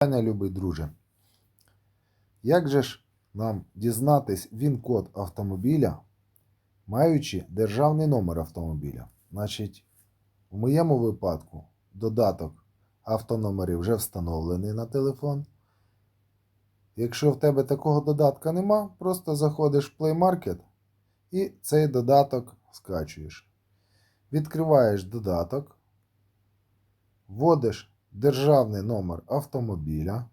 Питання, любий друже. Як же ж нам дізнатись він-код автомобіля, маючи державний номер автомобіля? Значить, в моєму випадку додаток автономери вже встановлений на телефон. Якщо в тебе такого додатка нема, просто заходиш в Play Market і цей додаток скачуєш. Відкриваєш додаток, вводиш державний номер автомобіля.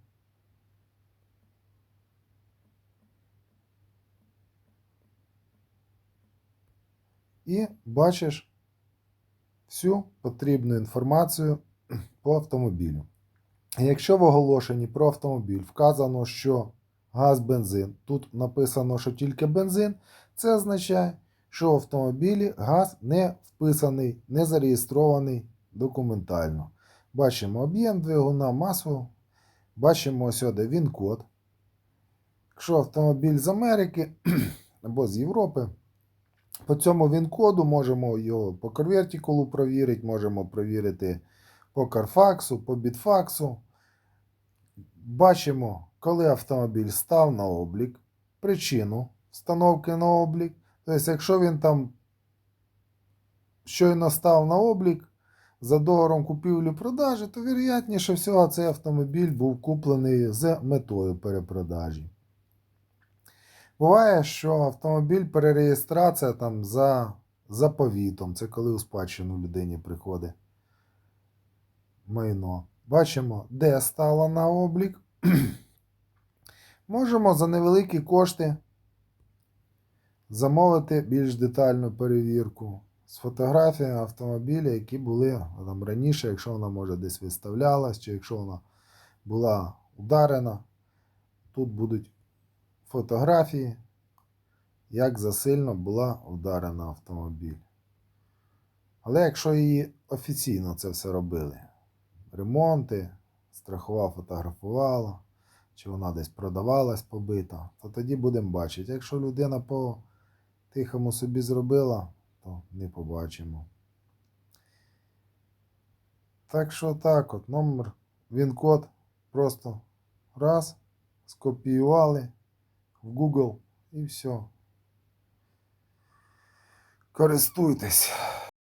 І бачиш всю потрібну інформацію по автомобілю. Якщо в оголошенні про автомобіль вказано, що газ бензин, тут написано, що тільки бензин, це означає, що в автомобілі газ не вписаний, не зареєстрований документально. Бачимо об'єм двигуна, масу, бачимо сюди він-код. Якщо автомобіль з Америки або з Європи, по цьому він-коду можемо його по конвертикулу провірити, можемо провірити по Carfax, по бітфаксу. Бачимо, коли автомобіль став на облік, причину встановки на облік. Тобто, якщо він там щойно став на облік за договором купівлі-продажі, то вірогятніше всього цей автомобіль був куплений з метою перепродажі. Буває, що автомобіль перереєстрація там за заповітом. Це коли у спадщину людині приходить майно. Бачимо, де стало на облік. Можемо за невеликі кошти замовити більш детальну перевірку з фотографіями автомобіля, які були там раніше, якщо вона може десь виставлялась, чи якщо вона була ударена. Тут будуть фотографії, як засильно була вдарена автомобіль. Але якщо її офіційно це все робили, ремонти, страхова фотографувала, чи вона десь продавалась побита, то тоді будемо бачити. Якщо людина по тихому собі зробила, то не побачимо. Так що так, от номер, він-код просто раз, скопіювали в Google і все. Користуйтесь.